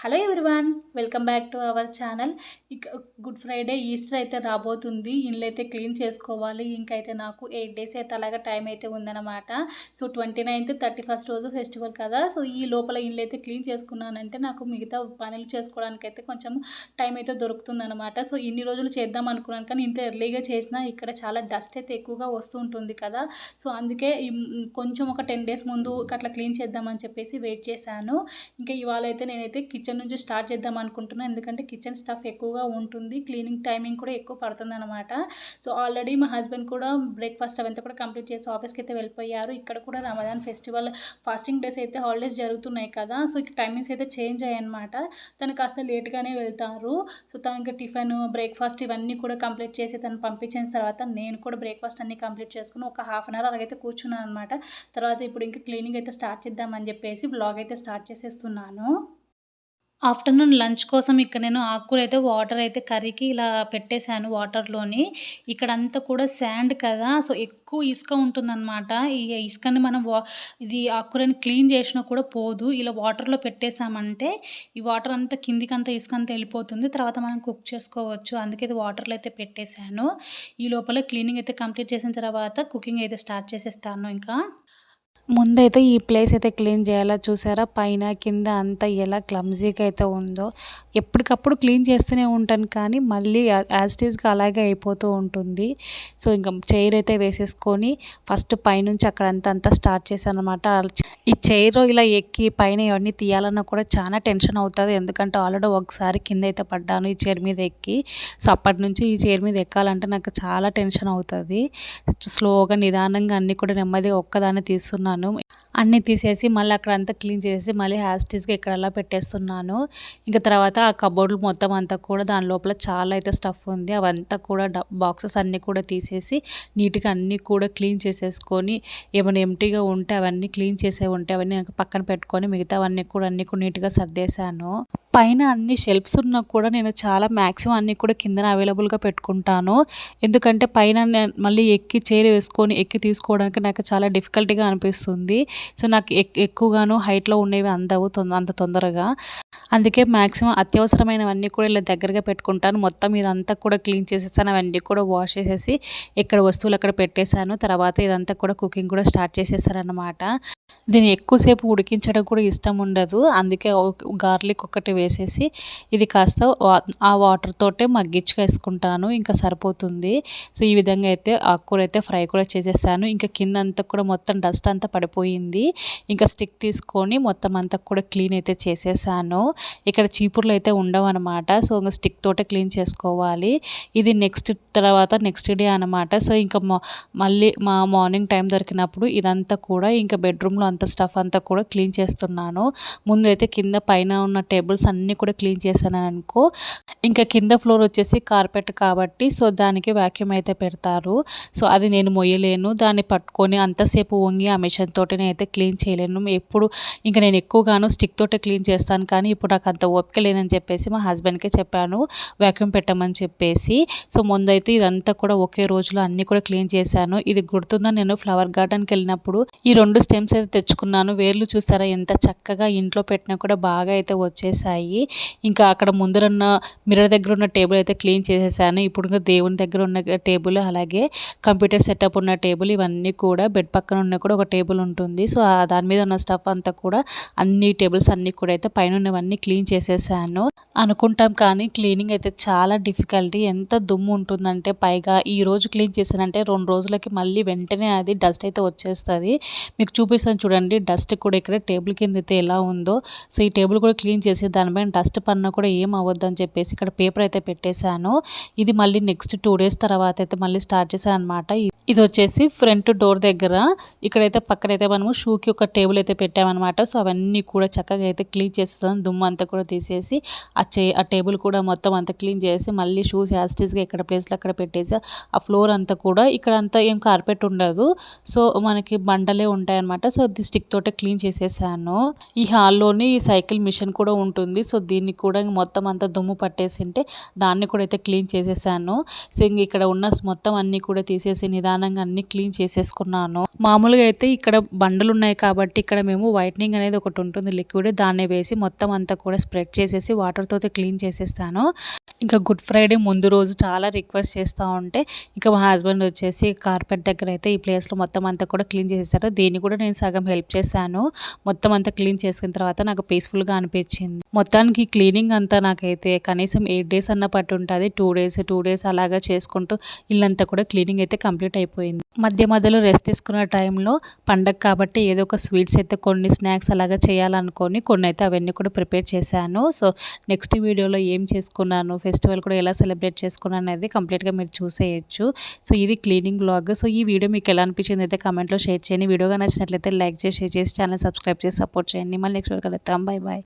Hello everyone welcome back to our channel. ఇక good Friday Easter అయితే రాబోతుంది. ఇండ్లు అయితే క్లీన్ చేసుకోవాలి. ఇంకైతే నాకు ఎయిట్ డేస్ అయితే అలాగా టైం అయితే ఉందన్నమాట. So twenty ninth thirty first రోజు ఫెస్టివల్ కదా. సో ఈ లోపల ఇండ్లు అయితే క్లీన్ చేసుకున్నానంటే నాకు మిగతా పనులు చేసుకోవడానికి అయితే కొంచెం టైం అయితే దొరుకుతుందన్నమాట. సో ఇన్ని రోజులు చేద్దాం అనుకున్నాను కానీ ఇంత ఎర్లీగా చేసినా ఇక్కడ చాలా డస్ట్ అయితే ఎక్కువగా వస్తూ ఉంటుంది కదా. సో అందుకే కొంచెం ఒక టెన్ డేస్ ముందు అట్లా క్లీన్ చేద్దామని చెప్పేసి వెయిట్ చేశాను. ఇంకా ఇవాళ అయితే నేనైతే కిచెన్ కిచెన్ నుంచి స్టార్ట్ చేద్దాం అనుకుంటున్నాను ఎందుకంటే కిచెన్ స్టఫ్ ఎక్కువగా ఉంటుంది. క్లీనింగ్ టైమింగ్ కూడా ఎక్కువ పడుతుంది అనమాట సో ఆల్రెడీ మా హస్బెండ్ కూడా బ్రేక్ఫాస్ట్ అవంతా కూడా కంప్లీట్ చేసి ఆఫీస్కి అయితే వెళ్ళిపోయారు. ఇక్కడ కూడా రమదాన్ ఫెస్టివల్ ఫాస్టింగ్ డేస్ అయితే హాలిడేస్ జరుగుతున్నాయి కదా. సో ఇక్కడ టైమింగ్స్ అయితే చేంజ్ అయ్యాయి అనమాట తను కాస్త లేట్గానే వెళ్తారు. సో తనకి టిఫిన్ బ్రేక్ఫాస్ట్ ఇవన్నీ కూడా కంప్లీట్ చేసి తను పంపించిన తర్వాత నేను కూడా బ్రేక్ఫాస్ట్ అన్నీ కంప్లీట్ చేసుకుని ఒక హాఫ్ అన్ అవర్ అలాగైతే కూర్చున్నాను అనమాట తర్వాత ఇప్పుడు ఇంకా క్లీనింగ్ అయితే స్టార్ట్ చేద్దామని చెప్పేసి బ్లాగ్ అయితే స్టార్ట్ చేసేస్తున్నాను. ఆఫ్టర్నూన్ లంచ్ కోసం ఇక్కడ నేను ఆకుకూర అయితే వాటర్ అయితే కర్రీకి ఇలా పెట్టేశాను వాటర్లోని. ఇక్కడ అంతా కూడా శాండ్ కదా సో ఎక్కువ ఇసుక ఉంటుందన్నమాట. ఈ ఇసుకని మనం వా ఇది ఆకుకూరని క్లీన్ చేసినా కూడా పోదు. ఇలా వాటర్లో పెట్టేసామంటే ఈ వాటర్ అంతా కిందికంతా ఇసుక అంతా వెళ్ళిపోతుంది. తర్వాత మనం కుక్ చేసుకోవచ్చు. అందుకే ఇది వాటర్లో అయితే పెట్టేశాను. ఈ లోపల క్లీనింగ్ అయితే కంప్లీట్ చేసిన తర్వాత కుకింగ్ అయితే స్టార్ట్ చేసేస్తాను ఇంకా. ముందైతే ఈ ప్లేస్ అయితే క్లీన్ చేయాలా చూసారా? పైన కింద అంతా ఎలా క్లమ్జీగా అయితే ఉందో. ఎప్పటికప్పుడు క్లీన్ చేస్తూనే ఉంటాను కానీ మళ్ళీ యాజిటీస్గా అలాగే అయిపోతూ ఉంటుంది. సో ఇంకా చైర్ అయితే వేసేసుకొని ఫస్ట్ పైనుంచి అక్కడ అంతా అంతా స్టార్ట్ చేశాను అనమాట ఈ చైర్ ఇలా ఎక్కి పైన ఇవన్నీ తీయాలన్నా కూడా చాలా టెన్షన్ అవుతుంది. ఎందుకంటే ఆల్రెడీ ఒకసారి కింద అయితే పడ్డాను ఈ చైర్ మీద ఎక్కి. సో అప్పటి నుంచి ఈ చైర్ మీద ఎక్కాలంటే నాకు చాలా టెన్షన్ అవుతుంది. స్లోగా నిదానంగా అన్నీ కూడా నెమ్మదిగా ఒక్కదాన్ని తీస్తున్నాను పెట్టేస్తున్నాను అన్నీ తీసేసి మళ్ళీ అక్కడ అంతా క్లీన్ చేసి మళ్ళీ హ్యాస్టీస్గా ఇక్కడ అలా పెట్టేస్తున్నాను. ఇంకా తర్వాత ఆ కబోర్డులు మొత్తం అంతా కూడా దాని లోపల చాలా అయితే స్టఫ్ ఉంది. అవంతా కూడా బాక్సెస్ అన్నీ కూడా తీసేసి నీట్గా అన్నీ కూడా క్లీన్ చేసేసుకొని ఏమైనా ఎంటీగా ఉంటే అవన్నీ క్లీన్ చేసే ఉంటే అవన్నీ పక్కన పెట్టుకొని మిగతావన్నీ కూడా అన్నీ కూడా నీట్గా సర్దేశాను. పైన అన్ని షెల్ఫ్స్ ఉన్నా కూడా నేను చాలా మ్యాక్సిమం అన్నీ కూడా కిందన అవైలబుల్గా పెట్టుకుంటాను. ఎందుకంటే పైన మళ్ళీ ఎక్కి చైర్ వేసుకొని ఎక్కి తీసుకోవడానికి నాకు చాలా డిఫికల్టీగా అనిపిస్తుంది. సో నాకు ఎక్కువగాను హైట్లో ఉండేవి అందవు అంత తొందరగా. అందుకే మ్యాక్సిమం అత్యవసరమైనవన్నీ కూడా ఇలా దగ్గరగా పెట్టుకుంటాను. మొత్తం ఇదంతా కూడా క్లీన్ చేసేసాను. అవన్నీ కూడా వాష్ చేసేసి ఇక్కడ వస్తువులు అక్కడ పెట్టేశాను. తర్వాత ఇదంతా కూడా కుకింగ్ కూడా స్టార్ట్ చేసేసాను అనమాట దీన్ని ఎక్కువసేపు ఉడికించడం కూడా ఇష్టం ఉండదు. అందుకే గార్లిక్ ఒకటి వేసేసి ఇది కాస్త ఆ వాటర్ తోటే మగ్గించుకేసుకుంటాను. ఇంకా సరిపోతుంది. సో ఈ విధంగా అయితే ఆకుకూర అయితే ఫ్రై కూడా చేసేసాను. ఇంకా కింద అంతా కూడా మొత్తం డస్ట్ అంతా పడిపోయింది. ఇంకా స్టిక్ తీసుకొని మొత్తం అంతా కూడా క్లీన్ అయితే చేసేసాను. ఇక్కడ చీపుర్లు అయితే ఉండవు అనమాట సో ఇంకా స్టిక్ తోటే క్లీన్ చేసుకోవాలి. ఇది నెక్స్ట్ తర్వాత నెక్స్ట్ డే అనమాట సో ఇంకా మళ్ళీ మా మార్నింగ్ టైం దొరికినప్పుడు ఇదంతా కూడా ఇంకా రూమ్లో అంత స్టఫ్ అంతా కూడా క్లీన్ చేస్తున్నాను. ముందు అయితే కింద పైన ఉన్న టేబుల్స్ అన్నీ కూడా క్లీన్ చేశాను అనుకో ఇంకా కింద ఫ్లోర్ వచ్చేసి కార్పెట్ కాబట్టి సో దానికి వ్యాక్యూమ్ అయితే పెడతారు. సో అది నేను మొయ్యలేను. దాన్ని పట్టుకొని అంతసేపు వంగి ఆ మిషన్ తోటి అయితే క్లీన్ చేయలేను. ఎప్పుడు ఇంకా నేను ఎక్కువగాను స్టిక్ తోటే క్లీన్ చేస్తాను కానీ ఇప్పుడు నాకు అంత ఓపిక లేదని చెప్పేసి మా హస్బెండ్కే చెప్పాను వ్యాక్యూమ్ పెట్టమని చెప్పేసి. సో ముందైతే ఇదంతా కూడా ఒకే రోజులో అన్నీ కూడా క్లీన్ చేశాను. ఇది గుర్తుందని నేను ఫ్లవర్ గార్డెన్కి వెళ్ళినప్పుడు ఈ రెండు స్టెమ్స్ అయితే తెచ్చుకున్నాను. వేర్లు చూసారా? ఎంత చక్కగా ఇంట్లో పెట్టినా కూడా బాగా అయితే వచ్చేసాయి. ఇంకా అక్కడ ముందరన్న మిర్రర్ దగ్గర ఉన్న టేబుల్ అయితే క్లీన్ చేసేసాను. ఇప్పుడు దేవుని దగ్గర ఉన్న టేబుల్ అలాగే కంప్యూటర్ సెటప్ ఉన్న టేబుల్ ఇవన్నీ కూడా బెడ్ పక్కన ఉన్న కూడా ఒక టేబుల్ ఉంటుంది. సో దాని మీద ఉన్న స్టఫ్ అంతా కూడా అన్ని టేబుల్స్ అన్నీ కూడా అయితే పైన ఉన్నవన్నీ క్లీన్ చేసేసాను. అనుకుంటాం కానీ క్లీనింగ్ అయితే చాలా డిఫికల్టీ. ఎంత దుమ్ము ఉంటుందంటే పైగా ఈ రోజు క్లీన్ చేశానంటే రెండు రోజులకి మళ్ళీ వెంటనే అది డస్ట్ అయితే వచ్చేస్తుంది. మీకు చూపిస్తాను చూడండి. డస్ట్ కూడా ఇక్కడ టేబుల్ కింద అయితే ఎలా ఉందో. సో ఈ టేబుల్ కూడా క్లీన్ చేసి దానిపైన డస్ట్ పన్నా కూడా ఏం అవ్వద్దని చెప్పేసి ఇక్కడ పేపర్ అయితే పెట్టేశాను. ఇది మళ్ళీ నెక్స్ట్ టూ డేస్ తర్వాత అయితే మళ్ళీ స్టార్ట్ చేశాను అనమాట ఇది వచ్చేసి ఫ్రంట్ డోర్ దగ్గర. ఇక్కడైతే పక్కనైతే మనము షూకి ఒక టేబుల్ అయితే పెట్టామన్నమాట. సో అవన్నీ కూడా చక్కగా అయితే క్లీన్ చేస్తాను దుమ్ము అంతా కూడా తీసేసి ఆ చే ఆ టేబుల్ కూడా మొత్తం అంతా క్లీన్ చేసి మళ్ళీ షూస్ యాస్టీస్గా ఇక్కడ ప్లేస్లో అక్కడ పెట్టేసి ఆ ఫ్లోర్ అంతా కూడా ఇక్కడ అంతా ఏం కార్పెట్ ఉండదు. సో మనకి బండలే ఉంటాయన్నమాట. సో స్టిక్ తోటే క్లీన్ చేసేసాను. ఈ హాల్లోని ఈ సైకిల్ మిషన్ కూడా ఉంటుంది. సో దీన్ని కూడా మొత్తం అంతా దుమ్ము పట్టేసింటే దాన్ని కూడా అయితే క్లీన్ చేసేసాను. సో ఇక్కడ ఉన్న మొత్తం అన్నీ కూడా తీసేసి నిదానంగా అన్ని క్లీన్ చేసేసుకున్నాను. మామూలుగా అయితే ఇక్కడ బండలు ఉన్నాయి కాబట్టి ఇక్కడ మేము వైట్నింగ్ అనేది ఒకటి ఉంటుంది లిక్విడ్. దాన్ని వేసి మొత్తం అంతా కూడా స్ప్రెడ్ చేసేసి వాటర్తో క్లీన్ చేసేస్తాను. ఇంకా గుడ్ ఫ్రైడే ముందు రోజు చాలా రిక్వెస్ట్ చేస్తూ ఉంటే ఇంకా మా హస్బెండ్ వచ్చేసి కార్పెట్ దగ్గర అయితే ఈ ప్లేస్లో మొత్తం అంతా కూడా క్లీన్ చేసేసారు. దీన్ని కూడా నేను సగం హెల్ప్ చేశాను. మొత్తం అంతా క్లీన్ చేసుకున్న తర్వాత నాకు పీస్ఫుల్గా అనిపించింది. మొత్తానికి క్లీనింగ్ అంతా నాకైతే కనీసం ఎయిట్ డేస్ అన్న పట్టు ఉంటుంది టూ డేస్ టూ డేస్ అలాగా చేసుకుంటూ ఇల్లంతా కూడా క్లీనింగ్ అయితే కంప్లీట్ అయిపోయింది. మధ్య మధ్యలో రెస్ట్ తీసుకున్న టైంలో పండగ కాబట్టి ఏదో ఒక స్వీట్స్ అయితే కొన్ని స్నాక్స్ అలాగా చేయాలనుకొని కొన్ని అయితే అవన్నీ కూడా ప్రిపేర్ చేశాను. సో నెక్స్ట్ వీడియోలో ఏం చేసుకున్నాను ఫెస్టివల్ కూడా ఎలా సెలబ్రేట్ చేసుకున్నాను అనేది కంప్లీట్గా మీరు చూసేయచ్చు. సో ఇది క్లీనింగ్ బ్లాగ్ సో ఈ వీడియో మీకు ఎలా అనిపించింది అయితే కమెంట్లో షేర్ చేయండి. వీడియోగా నచ్చినట్లయితే లైక్ చేసి షేర్ చేసి ఛానల్ సబ్స్క్రైబ్ చేసి సపోర్ట్ చేయండి. మళ్ళీ నెక్స్ట్ వీడియో కలుద్దాం. Bye bye